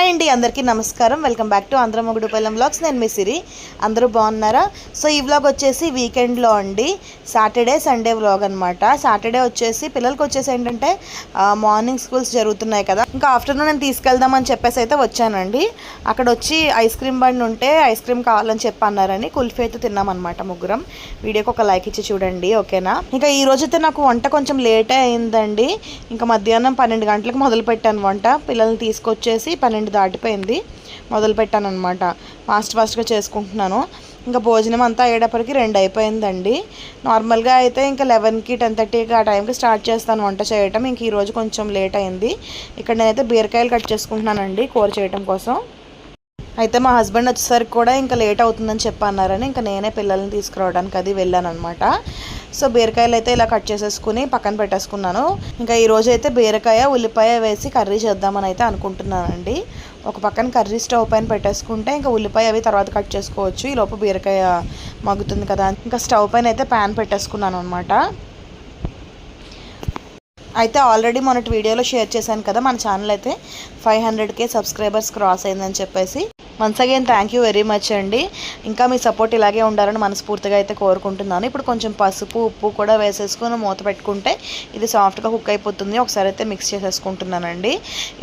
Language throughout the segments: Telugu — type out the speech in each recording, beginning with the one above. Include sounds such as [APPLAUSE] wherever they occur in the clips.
హాయ్ అండి అందరికీ నమస్కారం. వెల్కమ్ బ్యాక్ టు ఆంధ్రమొగుడుపల్లం బ్లాగ్స్ నేను మీ సిరి. అందరూ బాగున్నారా? సో ఈ వ్లాగ్ వచ్చేసి వీకెండ్లో అండి. సాటర్డే సండే వ్లాగ్ అనమాట సాటర్డే వచ్చేసి పిల్లలకి వచ్చేసి ఏంటంటే మార్నింగ్ స్కూల్స్ జరుగుతున్నాయి కదా. ఇంకా ఆఫ్టర్నూన్ నేను తీసుకెళ్దామని చెప్పేసి అయితే వచ్చానండి. అక్కడ వచ్చి ఐస్ క్రీమ్ బండి ఉంటే ఐస్ క్రీమ్ కావాలని చెప్పి అన్నారని కుల్ఫీ అయితే తిన్నామన్నమాట ముగ్గురం. వీడియోకి ఒక లైక్ ఇచ్చి చూడండి ఓకేనా? ఇంకా ఈ రోజైతే నాకు వంట కొంచెం లేటే అయిందండి. ఇంకా మధ్యాహ్నం పన్నెండు గంటలకు మొదలు పెట్టాను వంట. పిల్లల్ని తీసుకొచ్చేసి పన్నెండు దాటిపోయింది. మొదలు పెట్టాను అనమాట ఫాస్ట్ ఫాస్ట్గా చేసుకుంటున్నాను. ఇంకా భోజనం అంతా అయ్యేటప్పటికి రెండు అయిపోయిందండి. నార్మల్గా అయితే ఇంకా లెవెన్కి టెన్ థర్టీకి ఆ టైంకి స్టార్ట్ చేస్తాను వంట చేయటం. ఇంక ఈరోజు కొంచెం లేట్ అయింది. ఇక్కడ నేనైతే బీరకాయలు కట్ చేసుకుంటున్నానండి కూర చేయటం కోసం. అయితే మా హస్బెండ్ వచ్చేసరికి కూడా ఇంకా లేట్ అవుతుందని చెప్పి అన్నారని ఇంకా నేనే పిల్లల్ని తీసుకురావడానికి అది వెళ్ళాను అనమాట సో బీరకాయలు అయితే ఇలా కట్ చేసేసుకుని పక్కన పెట్టేసుకున్నాను. ఇంకా ఈరోజు అయితే బీరకాయ ఉల్లిపాయ వేసి కర్రీ చేద్దామని అయితే అనుకుంటున్నానండి. ఒక పక్కన కర్రీ స్టవ్ పైన పెట్టేసుకుంటే ఇంకా ఉల్లిపాయ అవి తర్వాత కట్ చేసుకోవచ్చు. ఈ లోపు బీరకాయ మగ్గుతుంది కదా ఇంకా స్టవ్ పైన అయితే ప్యాన్ పెట్టేసుకున్నాను అనమాట అయితే ఆల్రెడీ మొన్నటి వీడియోలో షేర్ చేశాను కదా మన ఛానల్ అయితే ఫైవ్ హండ్రెడ్కే సబ్స్క్రైబర్స్ క్రాస్ అయిందని చెప్పేసి. Once again thank you very much అండి. ఇంకా మీ సపోర్ట్ ఇలాగే ఉండాలని మనస్ఫూర్తిగా అయితే కోరుకుంటున్నాను. ఇప్పుడు కొంచెం పసుపు ఉప్పు కూడా వేసేసుకొని మూత పెట్టుకుంటే ఇది సాఫ్ట్గా కుక్ అయిపోతుంది. ఒకసారి అయితే మిక్స్ చేసేసుకుంటున్నానండి.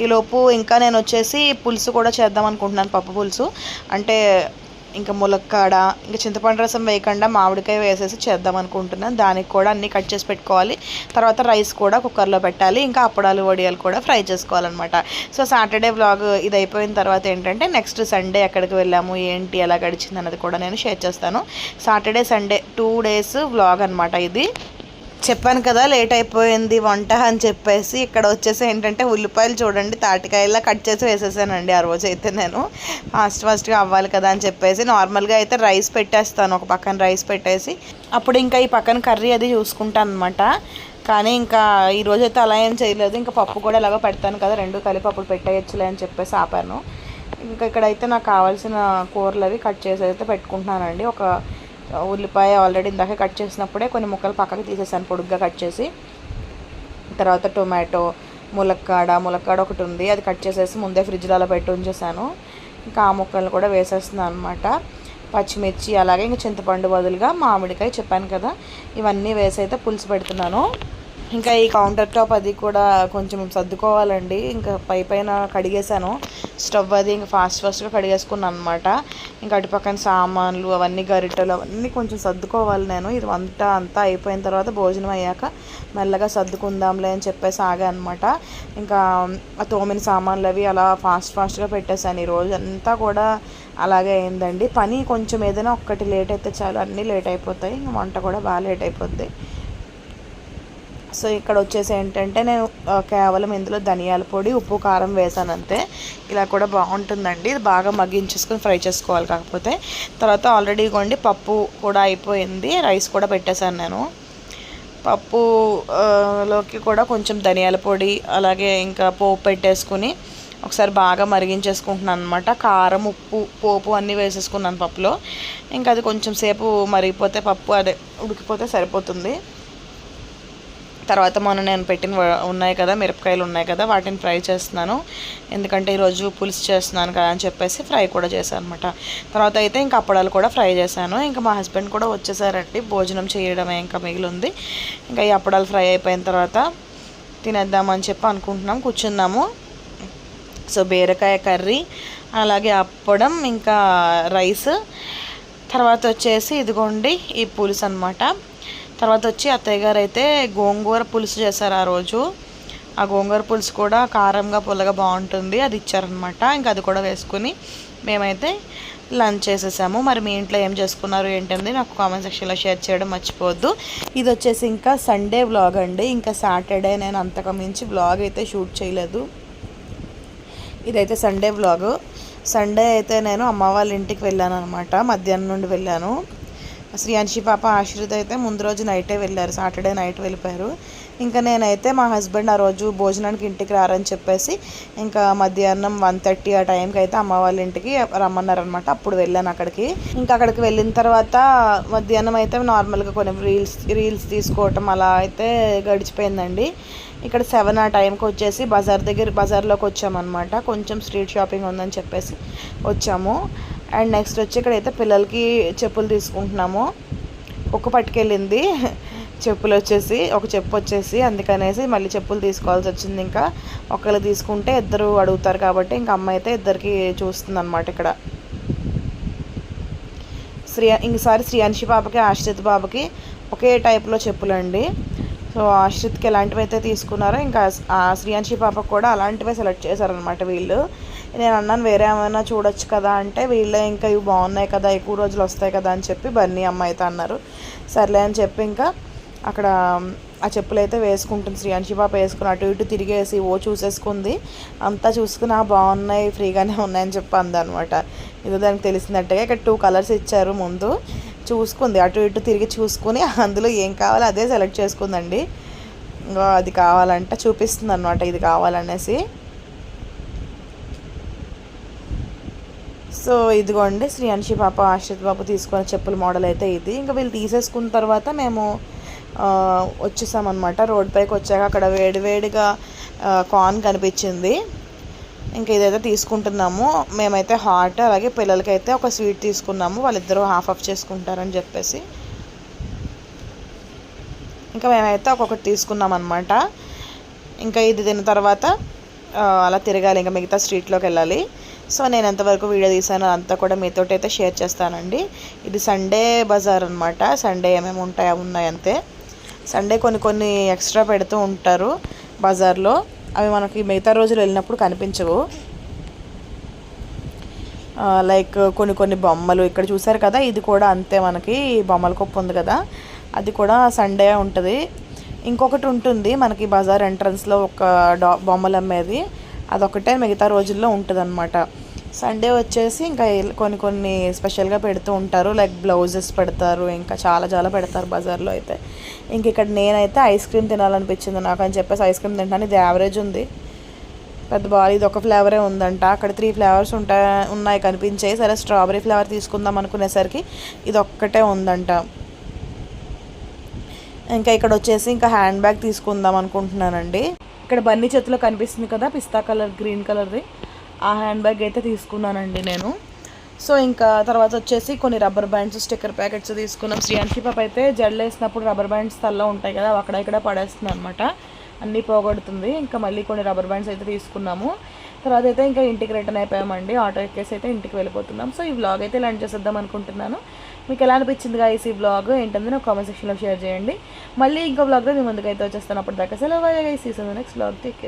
ఈలోపు ఇంకా నేను వచ్చేసి పులుసు కూడా చేద్దాం అనుకుంటున్నాను పప్పు పులుసు. అంటే ఇంకా ములక్కాడ ఇంకా చింతపండు రసం వేయకుండా మామిడికాయ వేసేసి చేద్దాం అనుకుంటున్నాను దానికి కూడా అన్నీ కట్ చేసి పెట్టుకోవాలి. తర్వాత రైస్ కూడా కుక్కర్లో పెట్టాలి. ఇంకా అప్పడాలు వడియాలు కూడా ఫ్రై చేసుకోవాలన్నమాట. సో సాటర్డే బ్లాగ్ ఇది అయిపోయిన తర్వాత ఏంటంటే నెక్స్ట్ సండే ఎక్కడికి వెళ్ళాము ఏంటి ఎలా గడిచింది అన్నది కూడా నేను షేర్ చేస్తాను. Saturday Sunday two days blog అనమాట ఇది. చెప్పాను కదా లేట్ అయిపోయింది వంట అని చెప్పేసి ఇక్కడ వచ్చేసి ఏంటంటే ఉల్లిపాయలు చూడండి తాటికాయలా కట్ చేసి వేసేసానండి ఆ రోజు అయితే నేను. ఫాస్ట్ ఫాస్ట్గా అవ్వాలి కదా అని చెప్పేసి నార్మల్గా అయితే రైస్ పెట్టేస్తాను ఒక పక్కన రైస్ పెట్టేసి. అప్పుడు ఇంకా ఈ పక్కన కర్రీ అది చూసుకుంటాను అనమాట కానీ ఇంకా ఈరోజు అయితే అలా ఏం చేయలేదు. ఇంకా పప్పు కూడా ఎలాగో పెడతాను కదా రెండు కలిపి అప్పుడు పెట్టేయచ్చులే అని చెప్పేసి ఆపాను. ఇంకా ఇక్కడైతే నాకు కావాల్సిన కూరలు అవి కట్ చేసి అయితే పెట్టుకుంటున్నానండి. ఒక ఉల్లిపాయ ఆల్రెడీ ఇందాక కట్ చేసినప్పుడే కొన్ని ముక్కలు పక్కకి తీసేసాను పొడుగ్గా కట్ చేసి. తర్వాత టొమాటో ములక్కాడ ములక్కాడ ఒకటి ఉంది అది కట్ చేసేసి ముందే ఫ్రిడ్జ్లో అలా పెట్టి ఉంచేసాను. ఇంకా ఆ ముక్కలు కూడా వేసేస్తున్నాను అనమాట పచ్చిమిర్చి అలాగే ఇంకా చింతపండు బదులుగా మామిడికాయ చెప్పాను కదా ఇవన్నీ వేసి అయితే పులుసు పెడుతున్నాను. ఇంకా ఈ కౌంటర్ టాప్ అది కూడా కొంచెం సర్దుకోవాలండి. ఇంకా పై పైన కడిగేశాను. స్టవ్ అది ఇంకా ఫాస్ట్ ఫాస్ట్గా కడిగేసుకున్నాను అనమాట ఇంకా అటు పక్కన సామాన్లు అవన్నీ గరిటెలు అవన్నీ కొంచెం సర్దుకోవాలి నేను. ఇది అంతా అంతా అయిపోయిన తర్వాత భోజనం అయ్యాక మెల్లగా సర్దుకుందాంలే అని చెప్పేసి ఆగా అనమాట ఇంకా ఆ తోమిన సామాన్లు అవి అలా ఫాస్ట్ ఫాస్ట్గా పెట్టేశాను. ఈ రోజు అంతా కూడా అలాగే అయిందండి. పని కొంచెం ఏదైనా ఒక్కటి లేట్ అయితే చాలు. అన్నీ లేట్ అయిపోతాయి. ఇంకా వంట కూడా బాగా లేట్ అయిపోద్ది. సో ఇక్కడ వచ్చేసి ఏంటంటే నేను కేవలం ఇందులో ధనియాల పొడి ఉప్పు కారం వేసాను అంతే ఇలా కూడా బాగుంటుందండి. ఇది బాగా మగ్గించేసుకొని ఫ్రై చేసుకోవాలి కాకపోతే. తర్వాత ఆల్రెడీ కొండి పప్పు కూడా అయిపోయింది. రైస్ కూడా పెట్టేశాను నేను. పప్పు లోకి కూడా కొంచెం ధనియాల పొడి అలాగే ఇంకా పోపు పెట్టేసుకుని ఒకసారి బాగా మరిగించేసుకుంటున్నాను అనమాట కారం ఉప్పు పోపు అన్నీ వేసేసుకున్నాను పప్పులో. ఇంకా అది కొంచెం సేపు మరిగిపోతే పప్పు అదే ఉడికిపోతే సరిపోతుంది. తర్వాత మొన్న నేను పెట్టిన ఉన్నాయి కదా మిరపకాయలు ఉన్నాయి కదా వాటిని ఫ్రై చేస్తున్నాను. ఎందుకంటే ఈరోజు పులుసు చేస్తున్నాను కదా అని చెప్పేసి ఫ్రై కూడా చేశాను అనమాట తర్వాత అయితే ఇంకా అప్పడాలు కూడా ఫ్రై చేశాను. ఇంకా మా హస్బెండ్ కూడా వచ్చేసారండి భోజనం చేయడమే ఇంకా మిగిలి ఉంది ఇంకా ఈ అప్పడాలు ఫ్రై అయిపోయిన తర్వాత తినేద్దామని చెప్పి అనుకుంటున్నాం కూర్చున్నాము. సో బీరకాయ కర్రీ అలాగే అప్పడం ఇంకా రైస్. తర్వాత వచ్చేసి ఇదిగోండి ఈ పులుసు అనమాట తర్వాత వచ్చి అత్తయ్య గారు అయితే గోంగూర పులుసు చేశారు ఆ రోజు. ఆ గోంగూర పులుసు కూడా కారంగా పుల్లగా బాగుంటుంది. అది ఇచ్చారనమాట ఇంకా అది కూడా వేసుకుని మేమైతే లంచ్ చేసేసాము. మరి మీ ఇంట్లో ఏం చేసుకున్నారు ఏంటంది నాకు కామెంట్ సెక్షన్లో షేర్ చేయడం మర్చిపోవద్దు. ఇది వచ్చేసి ఇంకా సండే వ్లాగ్ అండి. ఇంకా సాటర్డే నేను అంతకు మించి వ్లాగ్ అయితే షూట్ చేయలేదు. ఇదైతే సండే వ్లాగ్. సండే అయితే నేను అమ్మ వాళ్ళ ఇంటికి వెళ్ళాను అనమాట మధ్యాహ్నం నుండి వెళ్ళాను. శ్రీయాంశి పాప ఆశ్రిత అయితే ముందు రోజు నైటే వెళ్ళారు. సాటర్డే నైట్ వెళ్ళిపోయారు. ఇంకా నేనైతే మా హస్బెండ్ ఆ రోజు భోజనానికి ఇంటికి రారని చెప్పేసి ఇంకా మధ్యాహ్నం వన్ థర్టీ ఆ టైంకి అయితే అమ్మ వాళ్ళ ఇంటికి రమ్మన్నారనమాట అప్పుడు వెళ్ళాను అక్కడికి. ఇంకా అక్కడికి వెళ్ళిన తర్వాత మధ్యాహ్నం అయితే నార్మల్గా కొన్ని రీల్స్ రీల్స్ తీసుకోవటం అలా అయితే గడిచిపోయిందండి. ఇక్కడ సెవెన్ ఆ టైంకి వచ్చేసి బజార్ దగ్గర బజార్లోకి వచ్చామన్నమాట. కొంచెం స్ట్రీట్ షాపింగ్ ఉందని చెప్పేసి వచ్చాము. అండ్ నెక్స్ట్ వచ్చి ఇక్కడైతే పిల్లలకి చెప్పులు తీసుకుంటున్నాము. ఒక్క పట్టుకెళ్ళింది. [LAUGHS] చెప్పులు వచ్చేసి ఒక చెప్పు వచ్చేసి అందుకనేసి మళ్ళీ చెప్పులు తీసుకోవాల్సి వచ్చింది ఇంకా. ఒకళ్ళు తీసుకుంటే ఇద్దరు అడుగుతారు కాబట్టి ఇంకా అమ్మ అయితే ఇద్దరికి చూస్తుంది అనమాట ఇక్కడ. శ్రీ ఇంకసారి శ్రీయాంశి పాపకి ఆశ్రిత్ బాబుకి ఒకే టైప్లో చెప్పులండి. సో ఆశ్రిత్కి ఎలాంటివి అయితే తీసుకున్నారో ఇంకా శ్రీయాంశి పాపకు కూడా అలాంటివే సెలెక్ట్ చేశారనమాట వీళ్ళు. నేను అన్నాను వేరే ఏమైనా చూడొచ్చు కదా అంటే వీళ్ళే ఇంకా ఇవి బాగున్నాయి కదా ఎక్కువ రోజులు వస్తాయి కదా అని చెప్పి బన్నీ అమ్మ అయితే అన్నారు. సర్లే అని చెప్పి ఇంకా అక్కడ ఆ చెప్పులు అయితే వేసుకుంటుంది శ్రీయాంశి పాప వేసుకుని అటు ఇటు తిరిగేసి ఓ చూసేసుకుంది అంతా చూసుకుని ఆ బాగున్నాయి ఫ్రీగానే ఉన్నాయని చెప్పి అందనమాట. ఇది దానికి తెలిసినట్టుగా ఇక్కడ టూ కలర్స్ ఇచ్చారు ముందు. చూసుకుంది అటు ఇటు తిరిగి చూసుకుని అందులో ఏం కావాలో అదే సెలెక్ట్ చేసుకుందండి. ఇంకా అది కావాలంటే చూపిస్తుంది అనమాట ఇది కావాలనేసి. సో ఇదిగోండి శ్రీ శ్రీయాంశి పాప ఆశ్రిత్ బాబు తీసుకున్న చెప్పుల మోడల్ అయితే ఇది. ఇంకా వీళ్ళు తీసేసుకున్న తర్వాత మేము వచ్చేసామన్నమాట. రోడ్ పైకి వచ్చాక అక్కడ వేడివేడిగా కార్న్ కనిపించింది. ఇంకా ఇదైతే తీసుకుంటున్నాము. మేమైతే హాట్ అలాగే పిల్లలకైతే ఒక స్వీట్ తీసుకున్నాము. వాళ్ళిద్దరూ హాఫ్ ఆఫ్ చేసుకుంటారని చెప్పేసి. ఇంకా మేమైతే ఒక్కొక్కటి తీసుకున్నాం అనమాట ఇంకా ఇది తిన్న తర్వాత అలా తిరగాలి. ఇంకా మిగతా స్ట్రీట్లోకి వెళ్ళాలి. సో నేను ఎంతవరకు వీడియో తీసాను అంతా కూడా మీతోటి అయితే షేర్ చేస్తానండి. ఇది సండే బజార్ అనమాట సండే ఏమేమి ఉంటాయో ఉన్నాయి అంతే. సండే కొన్ని కొన్ని ఎక్స్ట్రా పెడుతూ ఉంటారు బజార్లో. అవి మనకి మిగతా రోజులు వెళ్ళినప్పుడు కనిపించవు. లైక్ కొన్ని కొన్ని బొమ్మలు ఇక్కడ చూసారు కదా? ఇది కూడా అంతే మనకి బొమ్మల కుప్ప ఉంది కదా? అది కూడా సండే ఉంటుంది. ఇంకొకటి ఉంటుంది మనకి బజార్ ఎంట్రన్స్లో ఒక డా బొమ్మలు అమ్మేది. అదొకటే మిగతా రోజుల్లో ఉంటుంది అనమాట సండే వచ్చేసి ఇంకా కొన్ని కొన్ని స్పెషల్గా పెడుతూ ఉంటారు. లైక్ బ్లౌజెస్ పెడతారు ఇంకా చాలా చాలా పెడతారు బజార్లో అయితే. ఇంక ఇక్కడ నేనైతే ఐస్ క్రీమ్ తినాలనిపించింది నాకు అని చెప్పేసి ఐస్ క్రీమ్ తింటాను. ఇది యావరేజ్ ఉంది. పెద్ద బాల్ ఇది ఒక ఫ్లేవరే ఉందంట. అక్కడ త్రీ ఫ్లేవర్స్ ఉంటాయి ఉన్నాయి కనిపించాయి సరే స్ట్రాబెరీ ఫ్లేవర్ తీసుకుందాం అనుకునేసరికి ఇది ఒక్కటే ఉందంట. ఇంకా ఇక్కడ వచ్చేసి ఇంకా హ్యాండ్ బ్యాగ్ తీసుకుందాం అనుకుంటున్నానండి. ఇక్కడ బన్నీ చేతిలో కనిపిస్తుంది కదా పిస్తా కలర్ గ్రీన్ కలర్ది. ఆ హ్యాండ్ బ్యాగ్ అయితే తీసుకున్నానండి నేను. సో ఇంకా తర్వాత వచ్చేసి కొన్ని రబ్బర్ బ్యాండ్స్ స్టిక్కర్ ప్యాకెట్స్ తీసుకున్నాం. శ్రీయాంశి పాప అయితే జడ్లు వేసినప్పుడు రబ్బర్ బ్యాండ్స్ తల్లో ఉంటాయి కదా అక్కడ ఇక్కడ పడేస్తుంది అనమాట అన్నీ పోగొడుతుంది. ఇంకా మళ్ళీ కొన్ని రబ్బర్ బ్యాండ్స్ అయితే తీసుకున్నాము. తర్వాత అయితే ఇంకా ఇంటికి రిటర్న్ అయిపోయామండి. ఆటో ఎక్కేసి అయితే ఇంటికి వెళ్ళిపోతున్నాం. సో ఈ వ్లాగ్ అయితే లంచ్ చేసేద్దాం అనుకుంటున్నాను. మీకు ఎలా అనిపించింది గా ఈ బ్లాగ్? ఏంటంటే నాకు కామెంట్ సెక్షన్లో షేర్ చేయండి. మళ్ళీ ఇంకో బ్లాగ్లో మీ ముందుకైతే వచ్చేస్తాను. అప్పుడు దాకా సెలవు సీజన్ నెక్స్ట్ బ్లాగ్ టేక్